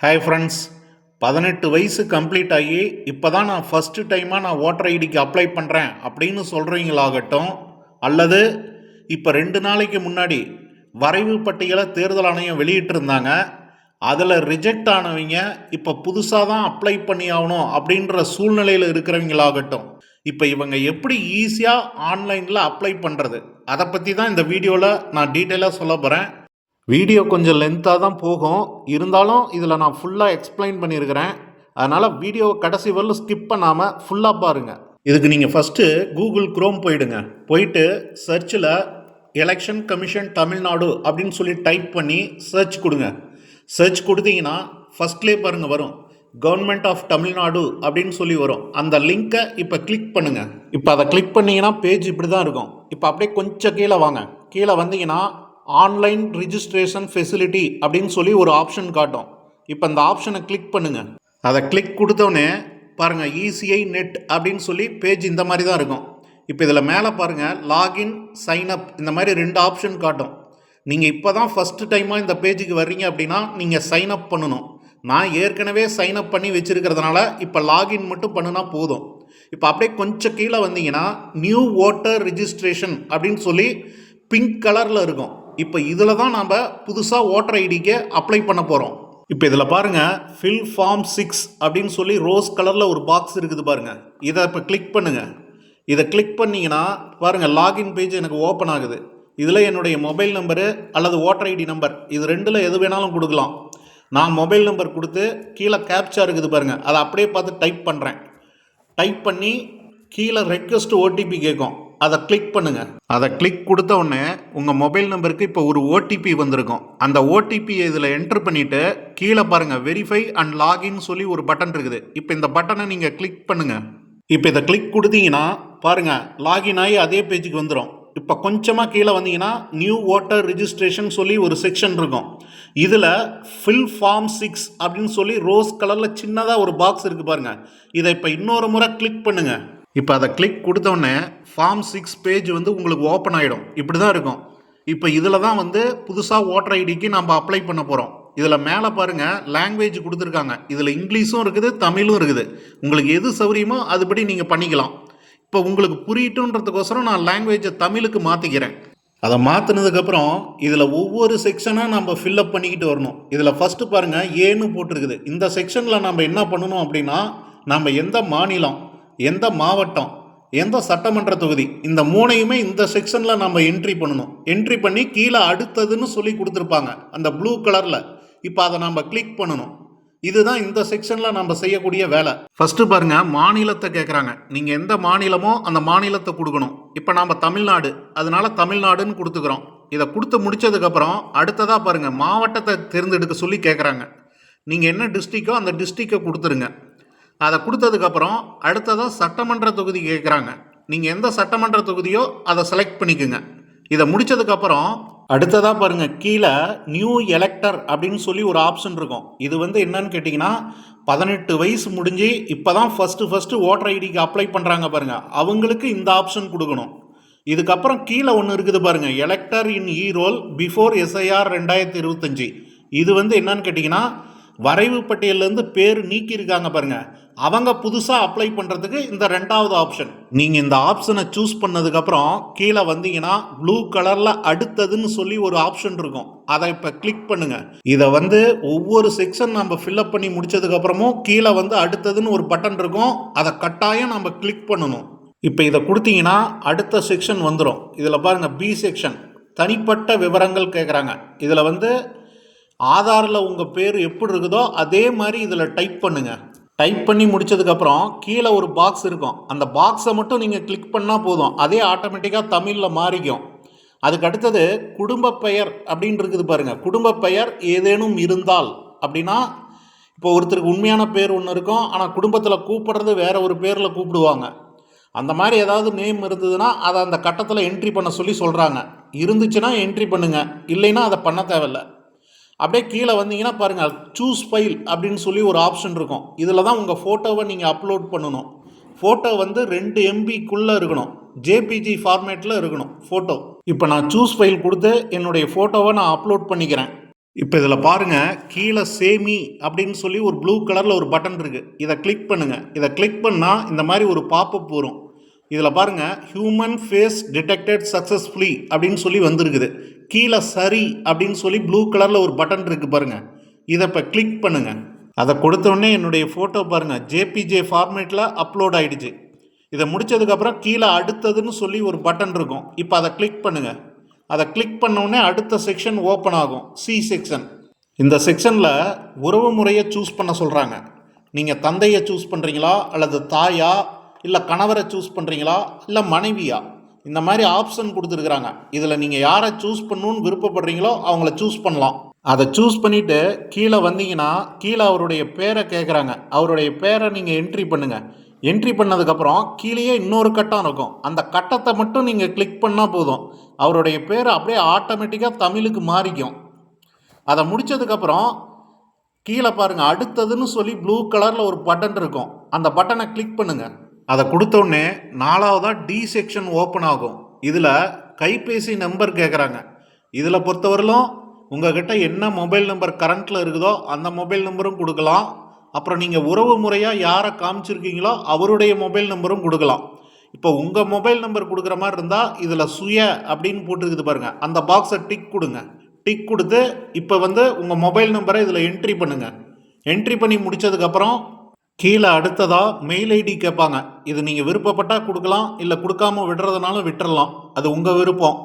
Hi friends பதினெட்டு வயசு complete ஆகி இப்போ தான் நான் ஃபஸ்ட்டு டைமாக நான் ஓட்டர் ஐடிக்கு அப்ளை பண்ணுறேன் அப்படின்னு சொல்கிறீங்களாகட்டும் அல்லது இப்போ ரெண்டு நாளைக்கு முன்னாடி வரைவு பட்டியலை தேர்தல் ஆணையம் வெளியிட்டிருந்தாங்க அதில் ரிஜெக்ட் ஆனவங்க இப்போ புதுசாக தான் அப்ளை பண்ணி ஆகணும் அப்படின்ற சூழ்நிலையில் இருக்கிறவங்களாகட்டும். இப்போ இவங்க எப்படி ஈஸியாக ஆன்லைனில் அப்ளை பண்ணுறது அதை பற்றி தான் இந்த வீடியோவில் நான் டீட்டெயிலாக சொல்ல போகிறேன் வீடியோ கொஞ்சம் லென்த்தாக தான் போகும். இருந்தாலும் இதில் நான் ஃபுல்லாக எக்ஸ்பிளைன் பண்ணியிருக்கிறேன். அதனால் வீடியோவை கடைசி வரலும் ஸ்கிப் பண்ணாமல் ஃபுல்லாக பாருங்கள் இதுக்கு நீங்கள் ஃபஸ்ட்டு கூகுள் க்ரோம் போயிடுங்க. போயிட்டு சர்ச்சில் எலெக்ஷன் கமிஷன் தமிழ்நாடு அப்படின்னு சொல்லி டைப் பண்ணி சர்ச் கொடுங்க. சர்ச் கொடுத்தீங்கன்னா ஃபஸ்ட்லே பாருங்கள் வரும். கவர்மெண்ட் ஆஃப் தமிழ்நாடு அப்படின்னு சொல்லி வரும். அந்த லிங்க்கை இப்போ கிளிக் பண்ணுங்கள் இப்போ அதை கிளிக் பண்ணிங்கன்னா பேஜ் இப்படி தான் இருக்கும். இப்போ அப்படியே கொஞ்சம் கீழே வாங்க. கீழே வந்தீங்கன்னா ஆன்லைன் ரிஜிஸ்ட்ரேஷன் ஃபெசிலிட்டி அப்படின்னு சொல்லி ஒரு ஆப்ஷன் காட்டும். இப்போ அந்த ஆப்ஷனை கிளிக் பண்ணுங்கள் அதை கிளிக் கொடுத்தோடனே பாருங்கள் இசிஐ நெட் அப்படின்னு சொல்லி பேஜ் இந்த மாதிரி தான் இருக்கும். இப்போ இதில் மேலே பாருங்கள் லாகின் சைன் அப் இந்த மாதிரி ரெண்டு ஆப்ஷன் காட்டும். நீங்கள் இப்போ தான் ஃபஸ்ட்டு டைமாக இந்த பேஜுக்கு வர்றீங்க அப்படின்னா நீங்கள் சைன் அப் பண்ணணும். நான் ஏற்கனவே சைன் அப் பண்ணி வச்சுருக்கிறதுனால இப்போ லாகின் மட்டும் பண்ணுனா போதும். இப்போ அப்படியே கொஞ்சம் கீழே வந்தீங்கன்னா நியூ ஓட்டர் ரிஜிஸ்ட்ரேஷன் அப்படின்னு சொல்லி பிங்க் கலரில் இருக்கும். இப்போ இதில் தான் நாம் புதுசாக ஓட்டர் ஐடிக்கு அப்ளை பண்ண போகிறோம் இப்போ இதில் பாருங்கள் ஃபில் ஃபார்ம் சிக்ஸ் அப்படின்னு சொல்லி ரோஸ் கலரில் ஒரு பாக்ஸ் இருக்குது பாருங்கள் இதை இப்போ கிளிக் பண்ணுங்கள் இதை கிளிக் பண்ணிங்கன்னா பாருங்கள் லாகின் பேஜ் எனக்கு ஓப்பன் ஆகுது. இதில் என்னுடைய மொபைல் நம்பரு அல்லது ஓட்டர் ஐடி நம்பர் இது ரெண்டில் எது வேணாலும் கொடுக்கலாம். நான் மொபைல் நம்பர் கொடுத்து கீழே கேப்சா இருக்குது பாருங்கள் அதை அப்படியே பார்த்து டைப் பண்ணுறேன் டைப் பண்ணி கீழே ரெக்வஸ்ட் ஓடிபி கேட்கும். அதை கிளிக் பண்ணுங்கள் அதை கிளிக் கொடுத்த உடனே உங்கள் மொபைல் நம்பருக்கு இப்போ ஒரு ஓடிபி வந்திருக்கும். அந்த ஓடிபியை இதில் என்டர் பண்ணிவிட்டு கீழே பாருங்கள் வெரிஃபை அண்ட் லாகின் சொல்லி ஒரு பட்டன் இருக்குது. இப்போ இந்த பட்டனை நீங்கள் கிளிக் பண்ணுங்கள் இப்போ இதை கிளிக் கொடுத்தீங்கன்னா பாருங்கள் லாகின் ஆகி அதே பேஜுக்கு வந்துடும் இப்போ கொஞ்சமாக கீழே வந்தீங்கன்னா நியூ ஓட்டர் ரிஜிஸ்ட்ரேஷன் சொல்லி ஒரு செக்ஷன் இருக்கும். இதில் ஃபில் ஃபார்ம் சிக்ஸ் அப்படின்னு சொல்லி ரோஸ் கலரில் சின்னதாக ஒரு பாக்ஸ் இருக்குது பாருங்கள் இதை இப்போ இன்னொரு முறை கிளிக் பண்ணுங்கள் இப்போ அதை கிளிக் கொடுத்தோடனே ஃபார்ம் சிக்ஸ் பேஜ் வந்து உங்களுக்கு ஓப்பன் ஆகிடும் இப்படி தான் இருக்கும். இப்போ இதில் தான் வந்து புதுசாக ஓட்டர் ஐடிக்கு நம்ம அப்ளை பண்ண போகிறோம் இதில் மேலே பாருங்கள் லாங்குவேஜ் கொடுத்துருக்காங்க. இதில் இங்கிலீஷும் இருக்குது தமிழும் இருக்குது. உங்களுக்கு எது சௌரியமோ அதுபடி நீங்கள் பண்ணிக்கலாம். இப்போ உங்களுக்கு புரியட்டுன்றதுக்கோசரம் நான் லாங்குவேஜை தமிழுக்கு மாற்றிக்கிறேன் அதை மாற்றினதுக்கப்புறம் இதில் ஒவ்வொரு செக்ஷனாக நம்ம ஃபில்லப் பண்ணிக்கிட்டு வரணும். இதில் ஃபஸ்ட்டு பாருங்கள் ஏன்னு போட்டிருக்குது. இந்த செக்ஷனில் நம்ம என்ன பண்ணணும் அப்படின்னா நம்ம எந்த மாநிலம் எந்த மாவட்டம் எந்த சட்டமன்ற தொகுதி இந்த மூணையுமே இந்த செக்ஷனில் நம்ம என்ட்ரி பண்ணணும். என்ட்ரி பண்ணி கீழே அடுத்ததுன்னு சொல்லி கொடுத்துருப்பாங்க. அந்த ப்ளூ கலரில் இப்போ அதை நம்ம கிளிக் பண்ணணும். இதுதான் இந்த செக்ஷனில் நம்ம செய்யக்கூடிய வேலை. ஃபஸ்ட்டு பாருங்கள் மாநிலத்தை கேட்குறாங்க நீங்கள் எந்த மாநிலமோ அந்த மாநிலத்தை கொடுக்கணும். இப்போ நாம் தமிழ்நாடு. அதனால தமிழ்நாடுன்னு கொடுத்துக்கிறோம். இதை கொடுத்து முடிச்சதுக்கப்புறம் அடுத்ததாக பாருங்கள் மாவட்டத்தை தேர்ந்தெடுக்க சொல்லி கேட்குறாங்க நீங்கள் என்ன டிஸ்ட்ரிக்கோ அந்த டிஸ்ட்ரிக்கை கொடுத்துருங்க. அதை கொடுத்ததுக்கப்புறம் அடுத்ததாக சட்டமன்ற தொகுதி கேட்குறாங்க. நீங்கள் எந்த சட்டமன்ற தொகுதியோ அதை செலக்ட் பண்ணிக்கோங்க. இதை முடித்ததுக்கப்புறம் அடுத்ததாக பாருங்கள் கீழே நியூ எலெக்டர் அப்படின்னு சொல்லி ஒரு ஆப்ஷன் இருக்கும். இது வந்து என்னன்னு கேட்டிங்கன்னா பதினெட்டு வயசு முடிஞ்சு இப்போ தான் ஃபஸ்ட்டு ஃபஸ்ட்டு ஓட்டர் ஐடிக்கு அப்ளை பண்ணுறாங்க பாருங்கள் அவங்களுக்கு இந்த ஆப்ஷன் கொடுக்கணும். இதுக்கப்புறம் கீழே ஒன்று இருக்குது பாருங்கள் elector in e roll before SIR ரெண்டாயிரத்தி இருபத்தஞ்சி. இது வந்து என்னன்னு கேட்டிங்கன்னா வரைவு பட்டியலேருந்து பேர் நீக்கியிருக்காங்க பாருங்கள் அவங்க புதுசாக அப்ளை பண்ணுறதுக்கு இந்த ரெண்டாவது ஆப்ஷன் நீங்கள் இந்த ஆப்ஷனை சூஸ் பண்ணதுக்கப்புறம் கீழே வந்தீங்கன்னா ப்ளூ கலரில் அடுத்ததுன்னு சொல்லி ஒரு ஆப்ஷன் இருக்கும். அதை இப்போ கிளிக் பண்ணுங்கள் இதை வந்து ஒவ்வொரு செக்ஷன் நம்ம ஃபில்அப் பண்ணி முடிச்சதுக்கப்புறமும் கீழே வந்து அடுத்ததுன்னு ஒரு பட்டன் இருக்கும். அதை கட்டாயம் நம்ம கிளிக் பண்ணணும். இப்போ இதை கொடுத்தீங்கன்னா அடுத்த செக்ஷன் வந்துடும் இதில் பாருங்கள் பி செக்ஷன் தனிப்பட்ட விவரங்கள் கேட்குறாங்க இதில் வந்து ஆதாரில் உங்கள் பேர் எப்படி இருக்குதோ அதே மாதிரி இதில் டைப் பண்ணுங்கள் டைப் பண்ணி முடிச்சதுக்கப்புறம் கீழே ஒரு பாக்ஸ் இருக்கும். அந்த பாக்ஸை மட்டும் நீங்கள் கிளிக் பண்ணால் போதும். அதே ஆட்டோமேட்டிக்காக தமிழில் மாறிக்கும். அதுக்கு அடுத்தது குடும்ப பெயர் அப்படின்னு இருக்குது பாருங்கள் குடும்ப பெயர் ஏதேனும் இருந்தால் அப்படின்னா இப்போ ஒருத்தருக்கு உண்மையான பேர் ஒன்று இருக்கும். ஆனால் குடும்பத்தில் கூப்பிடுறது வேற ஒரு பேரில் கூப்பிடுவாங்க. அந்த மாதிரி ஏதாவது நேம் இருந்ததுன்னா அதை அந்த கட்டத்தில் என்ட்ரி பண்ண சொல்லி சொல்கிறாங்க இருந்துச்சுன்னா என்ட்ரி பண்ணுங்கள் இல்லைன்னா அதை பண்ண தேவையில்லை. அப்படியே கீழே வந்தீங்கன்னா பாருங்கள் சூஸ் ஃபைல் அப்படின்னு சொல்லி ஒரு ஆப்ஷன் இருக்கும். இதில் தான் உங்கள் ஃபோட்டோவை நீங்கள் அப்லோட் பண்ணணும். ஃபோட்டோ வந்து ரெண்டு எம்பிக்குள்ளே இருக்கணும். ஜேபிஜி ஃபார்மேட்டில் இருக்கணும் ஃபோட்டோ இப்போ நான் சூஸ் ஃபைல் கொடுத்து என்னுடைய ஃபோட்டோவை நான் அப்லோட் பண்ணிக்கிறேன். இப்போ இதில் பாருங்க கீழே சேமி அப்படின்னு சொல்லி ஒரு ப்ளூ கலரில் ஒரு பட்டன் இருக்குது இதை கிளிக் பண்ணுங்கள் இதை கிளிக் பண்ணால் இந்த மாதிரி ஒரு பாப்பப் வரும். இதில் பாருங்கள் ஹியூமன் ஃபேஸ் டிடெக்டட் சக்ஸஸ்ஃபுல்லி அப்படின்னு சொல்லி வந்திருக்குது. கீழே சரி அப்படின்னு சொல்லி ப்ளூ கலரில் ஒரு பட்டன் இருக்குது பாருங்கள் இதை இப்போ கிளிக் பண்ணுங்கள் அதை கொடுத்தோடனே என்னுடைய ஃபோட்டோ பாருங்கள் ஜேபிஜே ஃபார்மேட்டில் அப்லோட் ஆகிடுச்சு இதை முடிச்சதுக்கப்புறம் கீழே அடுத்ததுன்னு சொல்லி ஒரு பட்டன் இருக்கும். இப்போ அதை கிளிக் பண்ணுங்கள் அதை கிளிக் பண்ணோடனே அடுத்த செக்ஷன் ஓப்பன் ஆகும். சி செக்ஷன் இந்த செக்ஷனில் உறவு முறையை சூஸ் பண்ண சொல்கிறாங்க நீங்கள் தந்தையை சூஸ் பண்ணுறீங்களா அல்லது தாயா? இல்லை கணவரை சூஸ் பண்ணுறீங்களா இல்லை மனைவியா? இந்த மாதிரி ஆப்ஷன் கொடுத்துருக்குறாங்க. இதில் நீங்கள் யாரை சூஸ் பண்ணணும்னு விருப்பப்படுறீங்களோ அவங்கள சூஸ் பண்ணலாம். அதை சூஸ் பண்ணிவிட்டு கீழே வந்தீங்கன்னா கீழே அவருடைய பேரை கேட்குறாங்க அவருடைய பேரை நீங்கள் என்ட்ரி பண்ணுங்கள் என்ட்ரி பண்ணதுக்கப்புறம் கீழேயே இன்னொரு கட்டம் இருக்கும். அந்த கட்டத்தை மட்டும் நீங்கள் கிளிக் பண்ணால் போதும். அவருடைய பேர் அப்படியே ஆட்டோமேட்டிக்காக தமிழுக்கு மாறிக்கும். அதை முடிச்சதுக்கப்புறம் கீழே பாருங்கள் அடுத்ததுன்னு சொல்லி ப்ளூ கலரில் ஒரு பட்டன் இருக்கும். அந்த பட்டனை கிளிக் பண்ணுங்கள் அதை கொடுத்தோடனே நாலாவதாக டி செக்ஷன் ஓப்பன் ஆகும். இதில் கைபேசி நம்பர் கேட்குறாங்க இதில் பொறுத்தவரையிலும் உங்ககிட்ட என்ன மொபைல் நம்பர் கரண்ட்டில் இருக்குதோ அந்த மொபைல் நம்பரும் கொடுக்கலாம். அப்புறம் நீங்கள் உறவு முறையாக யாரை காமிச்சிருக்கீங்களோ அவருடைய மொபைல் நம்பரும் கொடுக்கலாம். இப்போ உங்கள் மொபைல் நம்பர் கொடுக்குற மாதிரி இருந்தால் இதில் சுய அப்படின்னு போட்டுருக்குது பாருங்கள் அந்த பாக்ஸை டிக் கொடுங்க. டிக் கொடுத்து இப்போ வந்து உங்கள் மொபைல் நம்பரை இதில் என்ட்ரி பண்ணுங்கள் என்ட்ரி பண்ணி முடிச்சதுக்கப்புறம் கீழே அடுத்ததாக மெயில் ஐடி கேட்பாங்க. இது நீங்கள் விருப்பப்பட்டால் கொடுக்கலாம் இல்லை கொடுக்காம விடுறதுனாலும் விட்டுறலாம். அது உங்கள் விருப்பம்.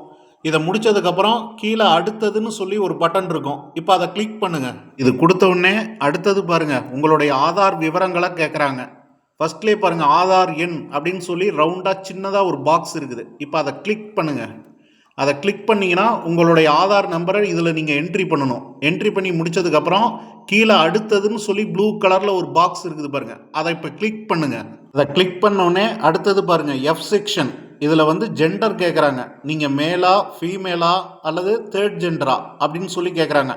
இதை முடிச்சதுக்கப்புறம் கீழே அடுத்ததுன்னு சொல்லி ஒரு பட்டன் இருக்கும். இப்போ அதை கிளிக் பண்ணுங்கள் இது கொடுத்த உடனே அடுத்தது பாருங்கள் உங்களுடைய ஆதார் விவரங்களை கேட்குறாங்க. ஃபஸ்ட்லேயே பாருங்கள் ஆதார் எண் அப்படின்னு சொல்லி ரவுண்டாக சின்னதாக ஒரு பாக்ஸ் இருக்குது. இப்போ அதை கிளிக் பண்ணுங்கள் அதை கிளிக் பண்ணிங்கன்னா உங்களுடைய ஆதார் நம்பரை இதில் நீங்கள் என்ட்ரி பண்ணணும். என்ட்ரி பண்ணி முடிச்சதுக்கப்புறம் கீழே அடுத்ததுன்னு சொல்லி ப்ளூ கலரில் ஒரு பாக்ஸ் இருக்குது பாருங்கள் அதை இப்போ கிளிக் பண்ணுங்கள் அதை கிளிக் பண்ணோன்னே அடுத்தது பாருங்கள் எஃப் செக்ஷன் இதில் வந்து ஜெண்டர் கேட்குறாங்க நீங்கள் மேலா ஃபீமேலா அல்லது தேர்ட் ஜெண்டரா அப்படின்னு சொல்லி கேட்குறாங்க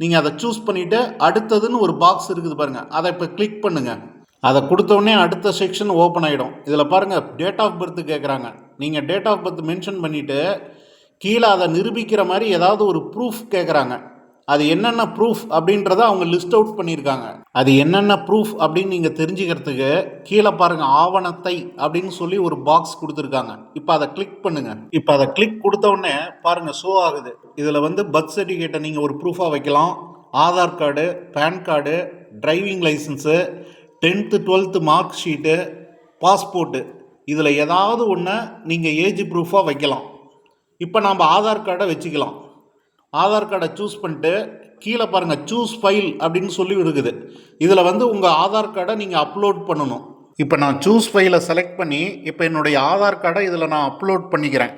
நீங்கள் அதை சூஸ் பண்ணிவிட்டு அடுத்ததுன்னு ஒரு பாக்ஸ் இருக்குது பாருங்கள் அதை இப்போ கிளிக் பண்ணுங்கள் அதை கொடுத்தவொடனே அடுத்த செக்ஷன் ஓப்பன் ஆகிடும் இதில் பாருங்கள் டேட் ஆஃப் பர்த் கேட்குறாங்க நீங்கள் டேட் ஆஃப் பர்த் மென்ஷன் பண்ணிவிட்டு கீழே அதை நிரூபிக்கிற மாதிரி ஏதாவது ஒரு ப்ரூஃப் கேட்குறாங்க அது என்னென்ன ப்ரூஃப் அப்படின்றத அவங்க லிஸ்ட் அவுட் பண்ணியிருக்காங்க. அது என்னென்ன ப்ரூஃப் அப்படின்னு நீங்கள் தெரிஞ்சுக்கிறதுக்கு கீழே பாருங்கள் ஆவணத்தை அப்படின்னு சொல்லி ஒரு பாக்ஸ் கொடுத்துருக்காங்க. இப்போ அதை கிளிக் பண்ணுங்க. இப்போ அதை கிளிக் கொடுத்த பாருங்கள் ஷோ ஆகுது. இதில் வந்து பர்த் சர்டிஃபிகேட்டை நீங்கள் ஒரு ப்ரூஃபாக வைக்கலாம். Aadhaar card PAN card driving licence tenth twelfth mark sheet passport இதில் ஏதாவது ஒன்று நீங்கள் ஏஜ் ப்ரூஃபாக வைக்கலாம். இப்போ நாம் ஆதார் கார்டை வச்சுக்கலாம். ஆதார் கார்டை சூஸ் பண்ணிட்டு கீழே பாருங்கள் சூஸ் ஃபைல் அப்படின்னு சொல்லி இருக்குது இதில் வந்து உங்கள் ஆதார் கார்டை நீங்கள் அப்லோட் பண்ணணும். இப்போ நான் சூஸ் ஃபைலை செலக்ட் பண்ணி இப்போ என்னுடைய ஆதார் கார்டை இதில் நான் அப்லோட் பண்ணிக்கிறேன்.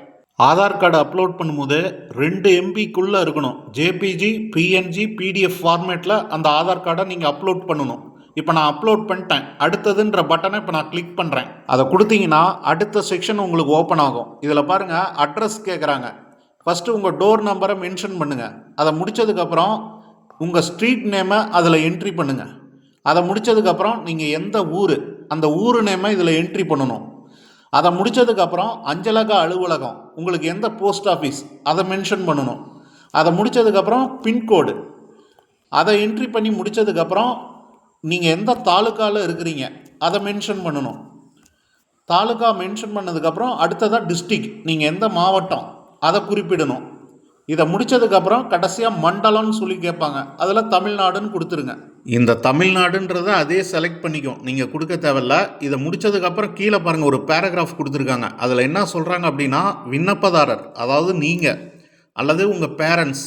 ஆதார் கார்டை அப்லோட் பண்ணும்போது ரெண்டு எம்பிக்குள்ளே இருக்கணும். ஜேபிஜி பிஎன்ஜி பிடிஎஃப் ஃபார்மேட்டில் அந்த ஆதார் கார்டை நீங்கள் அப்லோட் பண்ணணும். இப்போ நான் அப்லோட் பண்ணிட்டேன். அடுத்ததுன்ற பட்டனை இப்போ நான் கிளிக் பண்ணுறேன் அதை கொடுத்தீங்கன்னா அடுத்த செக்ஷன் உங்களுக்கு ஓப்பன் ஆகும். இதில் பாருங்கள் அட்ரஸ் கேட்குறாங்க ஃபஸ்ட்டு உங்கள் டோர் நம்பரை மென்ஷன் பண்ணுங்கள் அதை முடித்ததுக்கப்புறம் உங்கள் ஸ்ட்ரீட் நேமை அதில் என்ட்ரி பண்ணுங்கள் அதை முடித்ததுக்கப்புறம் நீங்கள் எந்த ஊர் அந்த ஊர் நேமை இதில் என்ட்ரி பண்ணணும். அதை முடித்ததுக்கப்புறம் அஞ்சலக அலுவலகம் உங்களுக்கு எந்த போஸ்ட் ஆஃபீஸ் அதை மென்ஷன் பண்ணணும். அதை முடித்ததுக்கப்புறம் பின்கோடு அதை என்ட்ரி பண்ணி முடித்ததுக்கப்புறம் நீங்கள் எந்த தாலுக்காவில் இருக்கிறீங்க அதை மென்ஷன் பண்ணணும். தாலுக்கா மென்ஷன் பண்ணதுக்கப்புறம் அடுத்ததாக டிஸ்ட்ரிக் நீங்கள் எந்த மாவட்டம் அதை குறிப்பிடணும். இதை முடித்ததுக்கப்புறம் கடைசியாக மண்டலம்னு சொல்லி கேட்பாங்க. அதில் தமிழ்நாடுன்னு கொடுத்துருங்க. இந்த தமிழ்நாடுன்றத அதே செலக்ட் பண்ணிக்கும். நீங்கள் கொடுக்க தேவையில்ல. இதை முடிச்சதுக்கப்புறம் கீழே பாருங்கள் ஒரு பேராகிராஃப் கொடுத்துருக்காங்க. அதில் என்ன சொல்கிறாங்க அப்படின்னா விண்ணப்பதாரர் அதாவது நீங்கள் அல்லது உங்கள் பேரண்ட்ஸ்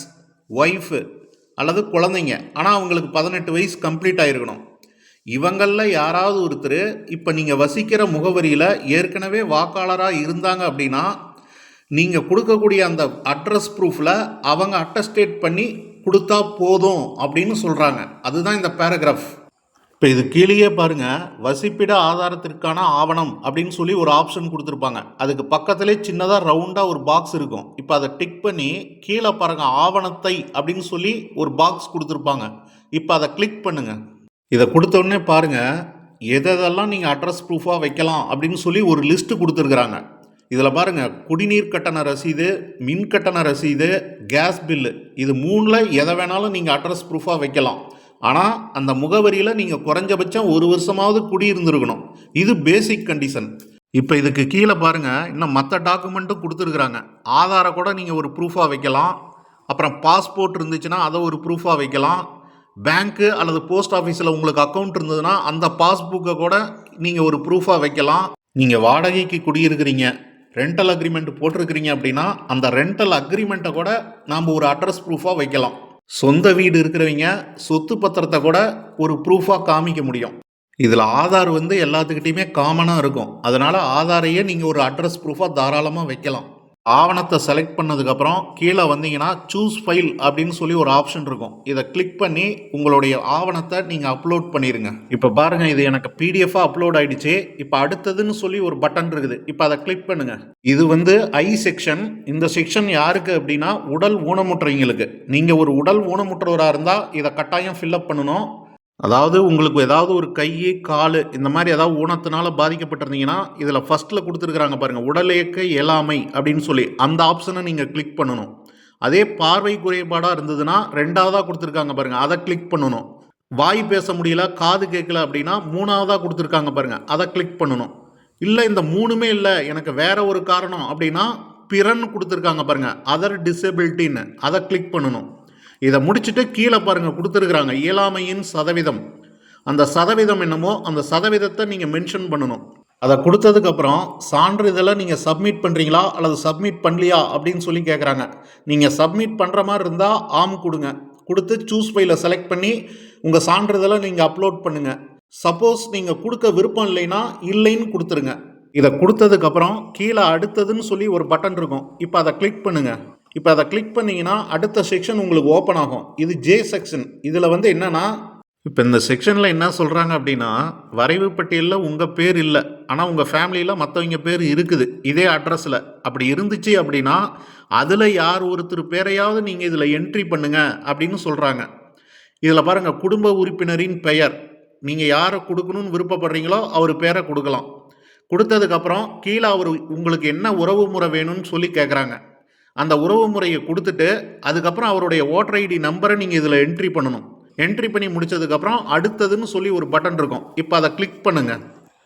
ஒய்ஃபு அல்லது குழந்தைங்க. ஆனால் அவங்களுக்கு பதினெட்டு வயசு கம்ப்ளீட் ஆகிருக்கணும் இவங்களில் யாராவது ஒருத்தர் இப்போ நீங்கள் வசிக்கிற முகவரியில் ஏற்கனவே வாக்காளராக இருந்தாங்க அப்படின்னா நீங்கள் கொடுக்கக்கூடிய அந்த அட்ரஸ் ப்ரூஃபில் அவங்க அட்டஸ்டேட் பண்ணி கொடுத்தா போதும் அப்படின்னு சொல்கிறாங்க அதுதான் இந்த பேராகிராஃப் இப்போ இது கீழேயே பாருங்க. வசிப்பிட ஆதாரத்திற்கான ஆவணம் அப்படின்னு சொல்லி ஒரு ஆப்ஷன் கொடுத்துருப்பாங்க. அதுக்கு பக்கத்திலே சின்னதாக ரவுண்டாக ஒரு பாக்ஸ் இருக்கும். இப்போ அதை டிக் பண்ணி கீழே பாருங்க ஆவணத்தை அப்படின்னு சொல்லி ஒரு பாக்ஸ் கொடுத்துருப்பாங்க. இப்போ அதை கிளிக் பண்ணுங்க. இதை கொடுத்தோடனே பாருங்க எதெல்லாம் நீங்கள் அட்ரஸ் ப்ரூஃபாக வைக்கலாம் அப்படின்னு சொல்லி ஒரு லிஸ்ட்டு கொடுத்துருக்குறாங்க. இதில் பாருங்கள் குடிநீர் கட்டண ரசீது மின் கட்டண ரசீது கேஸ் பில்லு இது மூணில் எதை வேணாலும் நீங்கள் அட்ரஸ் ப்ரூஃபாக வைக்கலாம். ஆனால் அந்த முகவரியில் நீங்கள் குறைஞ்சபட்சம் ஒரு வருஷமாவது குடியிருந்திருக்கணும். இது பேசிக் கண்டிஷன் இப்போ இதுக்கு கீழே பாருங்கள் இன்னும் மற்ற டாக்குமெண்ட்டும் கொடுத்துருக்குறாங்க. ஆதாரை கூட நீங்கள் ஒரு ப்ரூஃபாக வைக்கலாம். அப்புறம் பாஸ்போர்ட் இருந்துச்சுன்னா அதை ஒரு ப்ரூஃபாக வைக்கலாம். பேங்க்கு அல்லது போஸ்ட் ஆஃபீஸில் உங்களுக்கு அக்கௌண்ட் இருந்ததுன்னா அந்த பாஸ்புக்கை கூட நீங்கள் ஒரு ப்ரூஃபாக வைக்கலாம். நீங்கள் வாடகைக்கு குடியிருக்கிறீங்க ரெண்டல் அக்ரிமெண்ட் போட்டிருக்கிறீங்க அப்படின்னா அந்த ரெண்டல் அக்ரிமெண்ட்டை கூட நாம் ஒரு அட்ரஸ் ப்ரூஃபாக வைக்கலாம். சொந்த வீடு இருக்கிறவங்க சொத்து பத்திரத்தை கூட ஒரு ப்ரூஃபாக காமிக்க முடியும். இதில் ஆதார் வந்து எல்லாத்துக்கிட்டையுமே காமனாக இருக்கும். அதனால் ஆதாரையே நீங்கள் ஒரு அட்ரஸ் ப்ரூஃபாக தாராளமாக வைக்கலாம். ஆவணத்தை செலக்ட் பண்ணதுக்கப்புறம் கீழே வந்தீங்கன்னா சூஸ் ஃபைல் அப்படின்னு சொல்லி ஒரு ஆப்ஷன் இருக்கும். இதை கிளிக் பண்ணி உங்களுடைய ஆவணத்தை நீங்கள் அப்லோட் பண்ணிடுங்க இப்போ பாருங்கள் இது எனக்கு பிடிஎஃபாக அப்லோட் ஆகிடுச்சு இப்போ அடுத்ததுன்னு சொல்லி ஒரு பட்டன் இருக்குது. இப்போ அதை கிளிக் பண்ணுங்கள் இது வந்து ஐ செக்ஷன் இந்த செக்ஷன் யாருக்கு அப்படின்னா உடல் ஊனமுற்றவங்களுக்கு. நீங்கள் ஒரு உடல் ஊனமுற்றவராக இருந்தால் இதை கட்டாயம் ஃபில்அப் பண்ணணும். அதாவது உங்களுக்கு ஏதாவது ஒரு கை கால் இந்த மாதிரி ஏதாவது ஊனத்தினால பாதிக்கப்பட்டிருந்தீங்கன்னா இதில் ஃபஸ்ட்டில் கொடுத்துருக்குறாங்க பாருங்கள் உடல் இயலாமை அப்படின்னு சொல்லி. அந்த ஆப்ஷனை நீங்கள் கிளிக் பண்ணணும். அதே பார்வை குறைபாடாக இருந்ததுன்னா ரெண்டாவதாக கொடுத்துருக்காங்க பாருங்கள் அதை கிளிக் பண்ணணும். வாய் பேச முடியல காது கேட்கல அப்படின்னா மூணாவதாக கொடுத்துருக்காங்க பாருங்கள் அதை கிளிக் பண்ணணும். இல்லை இந்த மூணுமே இல்லை எனக்கு வேற ஒரு காரணம் அப்படின்னா பிறன் கொடுத்துருக்காங்க பாருங்கள் அதர் டிசபிலிட்டின்னு அதை கிளிக் பண்ணணும். இதை முடிச்சுட்டு கீழே பாருங்கள் கொடுத்துருக்குறாங்க. இயலாமையின் சதவீதம். அந்த சதவீதம் என்னமோ அந்த சதவீதத்தை நீங்கள் மென்ஷன் பண்ணணும். அதை கொடுத்ததுக்கப்புறம் சான்றிதழை நீங்கள் சப்மிட் பண்ணுறீங்களா அல்லது சப்மிட் பண்ணலையா அப்படின்னு சொல்லி கேட்குறாங்க நீங்கள் சப்மிட் பண்ணுற மாதிரி இருந்தால் ஆம் கொடுங்க. கொடுத்து சூஸ் ஃபைலை செலக்ட் பண்ணி உங்கள் சான்றிதழை நீங்கள் அப்லோட் பண்ணுங்கள் சப்போஸ் நீங்கள் கொடுக்க விருப்பம் இல்லைன்னா இல்லைன்னு கொடுத்துருங்க. இதை கொடுத்ததுக்கப்புறம் கீழே அடுத்ததுன்னு சொல்லி ஒரு பட்டன் இருக்கும். இப்போ அதை கிளிக் பண்ணுங்கள் இப்போ அதை கிளிக் பண்ணீங்கன்னா அடுத்த செக்ஷன் உங்களுக்கு ஓப்பன் ஆகும். இது ஜே செக்ஷன் இதில் வந்து என்னென்னா இப்போ இந்த செக்ஷனில் என்ன சொல்கிறாங்க அப்படின்னா வரைவு பட்டியலில் உங்கள் பேர் இல்லை. ஆனால் உங்கள் ஃபேமிலியில் மற்றவங்க பேர் இருக்குது. இதே அட்ரஸில் அப்படி இருந்துச்சு அப்படின்னா அதில் யார் ஒருத்தர் பேரையாவது நீங்கள் இதில் என்ட்ரி பண்ணுங்க அப்படின்னு சொல்கிறாங்க இதில் பாருங்கள் குடும்ப உறுப்பினரின் பெயர். நீங்கள் யாரை கொடுக்கணும்னு விருப்பப்படுறீங்களோ அவர் பேரை கொடுக்கலாம். கொடுத்ததுக்கப்புறம் கீழே அவர் உங்களுக்கு என்ன உறவு முறை வேணும்னு சொல்லி கேட்குறாங்க அந்த உறவு முறையை கொடுத்துட்டு அதுக்கப்புறம் அவருடைய ஓட்டர் ஐடி நம்பரை நீங்கள் இதில் என்ட்ரி பண்ணணும். என்ட்ரி பண்ணி முடிச்சதுக்கப்புறம் அடுத்ததுன்னு சொல்லி ஒரு பட்டன் இருக்கும். இப்போ அதை கிளிக் பண்ணுங்கள்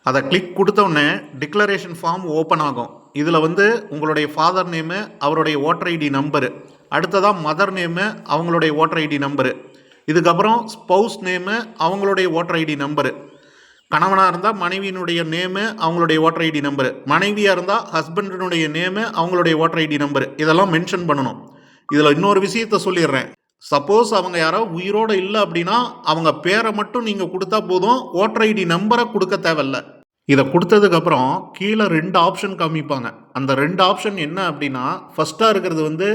அதை கிளிக் கொடுத்தோடனே டிக்ளரேஷன் ஃபார்ம் ஓப்பன் ஆகும். இதில் வந்து உங்களுடைய ஃபாதர் நேமு அவருடைய ஓட்டர் ஐடி நம்பரு அடுத்ததாக மதர் நேமு அவங்களுடைய ஓட்டர் ஐடி நம்பரு இதுக்கப்புறம் ஸ்பௌஸ் நேமு அவங்களுடைய ஓட்டர் ஐடி நம்பரு கணவனாக இருந்தால் மனைவியினுடைய நேமு அவங்களுடைய ஓட்டர் ஐடி நம்பரு மனைவியாக இருந்தால் ஹஸ்பண்டினுடைய நேமு அவங்களுடைய ஓட்டர் ஐடி நம்பரு இதெல்லாம் மென்ஷன் பண்ணணும். இதில் இன்னொரு விஷயத்த சொல்லிடுறேன். சப்போஸ் அவங்க யாரோ உயிரோடு இல்லை அப்படின்னா அவங்க பேரை மட்டும் நீங்கள் கொடுத்தா போதும் ஓட்டர் ஐடி நம்பரை கொடுக்க தேவையில்ல. இதை கொடுத்ததுக்கப்புறம் கீழே ரெண்டு ஆப்ஷன் காமிப்பாங்க. அந்த ரெண்டு ஆப்ஷன் என்ன அப்படின்னா ஃபஸ்ட்டாக இருக்கிறது வந்து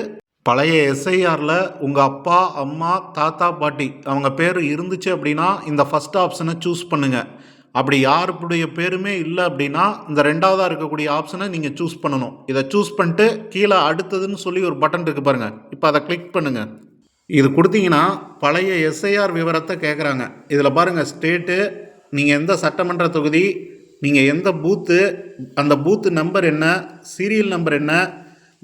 பழைய எஸ்ஐஆரில் உங்கள் அப்பா அம்மா தாத்தா பாட்டி அவங்க பேர் இருந்துச்சு அப்படின்னா இந்த ஃபஸ்ட் ஆப்ஷனை சூஸ் பண்ணுங்கள் அப்படி யாருடைய பேருமே இல்லை அப்படின்னா இந்த ரெண்டாவதாக இருக்கக்கூடிய ஆப்ஷனை நீங்கள் சூஸ் பண்ணணும். இதை சூஸ் பண்ணிட்டு கீழே அடுத்ததுன்னு சொல்லி ஒரு பட்டன் இருக்குது பாருங்கள் இப்போ அதை கிளிக் பண்ணுங்கள் இது கொடுத்தீங்கன்னா பழைய எஸ்ஐஆர் விவரத்தை கேட்குறாங்க இதில் பாருங்கள் ஸ்டேட்டு நீங்கள் எந்த சட்டமன்ற தொகுதி நீங்கள் எந்த பூத்து அந்த பூத்து நம்பர் என்ன சீரியல் நம்பர் என்ன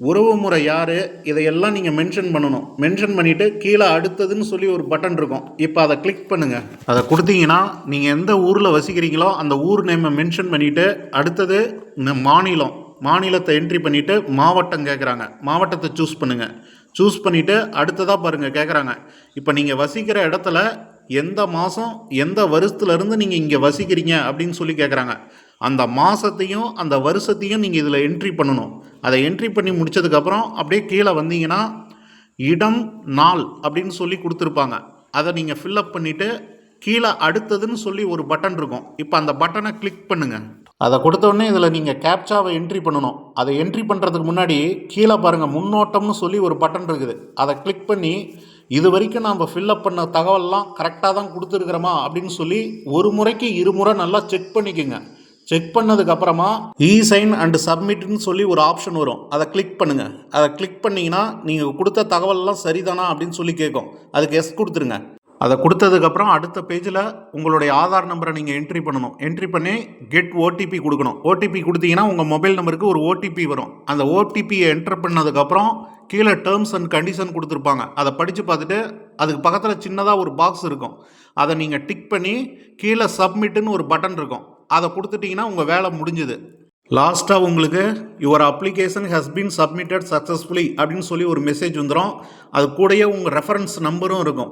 உறவு முறை யார்? இதையெல்லாம் நீங்கள் மென்ஷன் பண்ணணும். மென்ஷன் பண்ணிவிட்டு கீழே அடுத்ததுன்னு சொல்லி ஒரு பட்டன் இருக்கும். இப்போ அதை கிளிக் பண்ணுங்கள் அதை கொடுத்தீங்கன்னா நீங்கள் எந்த ஊரில் வசிக்கிறீங்களோ அந்த ஊர் நேமை மென்ஷன் பண்ணிவிட்டு அடுத்தது இந்த மாநிலம் மாநிலத்தை என்ட்ரி பண்ணிவிட்டு மாவட்டம் கேட்குறாங்க மாவட்டத்தை சூஸ் பண்ணுங்கள் சூஸ் பண்ணிவிட்டு அடுத்ததாக பாருங்கள் கேட்குறாங்க இப்போ நீங்கள் வசிக்கிற இடத்துல எந்த மாதம் எந்த வருஷத்துலேருந்து நீங்கள் இங்கே வசிக்கிறீங்க அப்படின்னு சொல்லி கேட்குறாங்க அந்த மாதத்தையும் அந்த வருஷத்தையும் நீங்கள் இதில் என்ட்ரி பண்ணணும். அதை என்ட்ரி பண்ணி முடிச்சதுக்கப்புறம் அப்படியே கீழே வந்தீங்கன்னா இடம் நாள் அப்படின்னு சொல்லி கொடுத்துருப்பாங்க. அதை நீங்கள் ஃபில்லப் பண்ணிவிட்டு கீழே அடுத்ததுன்னு சொல்லி ஒரு பட்டன் இருக்கும். இப்போ அந்த பட்டனை கிளிக் பண்ணுங்கள் அதை கொடுத்தோடனே இதில் நீங்கள் கேப்சாவை என்ட்ரி பண்ணணும். அதை என்ட்ரி பண்ணுறதுக்கு முன்னாடி கீழே பாருங்கள் முன்னோட்டம்னு சொல்லி ஒரு பட்டன் இருக்குது. அதை கிளிக் பண்ணி இது வரைக்கும் நம்ம ஃபில்லப் பண்ண தகவல்லாம் கரெக்டாக தான் கொடுத்துருக்குறோமா அப்படின்னு சொல்லி ஒரு முறைக்கு இருமுறை நல்லா செக் பண்ணிக்கோங்க. செக் பண்ணதுக்கு அப்புறமா இ சைன் அண்ட் சப்மிட்னு சொல்லி ஒரு ஆப்ஷன் வரும். அதை கிளிக் பண்ணுங்கள் அதை கிளிக் பண்ணிங்கன்னா நீங்கள் கொடுத்த தகவல்லாம் சரிதானா அப்படின்னு சொல்லி கேட்கும். அதுக்கு எஸ் கொடுத்துருங்க. அதை கொடுத்ததுக்கப்புறம் அடுத்த பேஜில் உங்களுடைய ஆதார் நம்பரை நீங்கள் என்ட்ரி பண்ணணும். என்ட்ரி பண்ணி கெட் ஓடிபி கொடுக்கணும். ஓடிபி கொடுத்தீங்கன்னா உங்கள் மொபைல் நம்பருக்கு ஒரு ஓடிபி வரும். அந்த ஓடிபியை என்டர் பண்ணதுக்கப்புறம் கீழே டேர்ம்ஸ் அண்ட் கண்டிஷன் கொடுத்துருப்பாங்க. அதை படித்து பார்த்துட்டு அதுக்கு பக்கத்தில் சின்னதாக ஒரு பாக்ஸ் இருக்கும். அதை நீங்கள் டிக் பண்ணி கீழே சப்மிட்டுன்னு ஒரு பட்டன் இருக்கும். அதை கொடுத்துட்டிங்கன்னா உங்கள் வேலை முடிஞ்சுது. லாஸ்ட்டாக உங்களுக்கு your application has been submitted successfully அப்படின்னு சொல்லி ஒரு மெசேஜ் வந்துடும் அது கூடயே உங்கள் ரெஃபரன்ஸ் நம்பரும் இருக்கும்.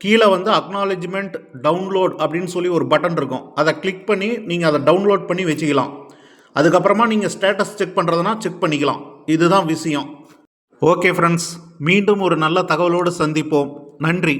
கீழே வந்து அக்னாலஜ்மெண்ட் டவுன்லோட் அப்படின்னு சொல்லி ஒரு பட்டன் இருக்கும். அதை கிளிக் பண்ணி நீங்கள் அதை டவுன்லோட் பண்ணி வச்சுக்கலாம். அதுக்கப்புறமா நீங்கள் ஸ்டேட்டஸ் செக் பண்ணுறதுனா செக் பண்ணிக்கலாம். இதுதான் விஷயம். ஓகே ஃப்ரெண்ட்ஸ் மீண்டும் ஒரு நல்ல தகவலோடு சந்திப்போம். நன்றி.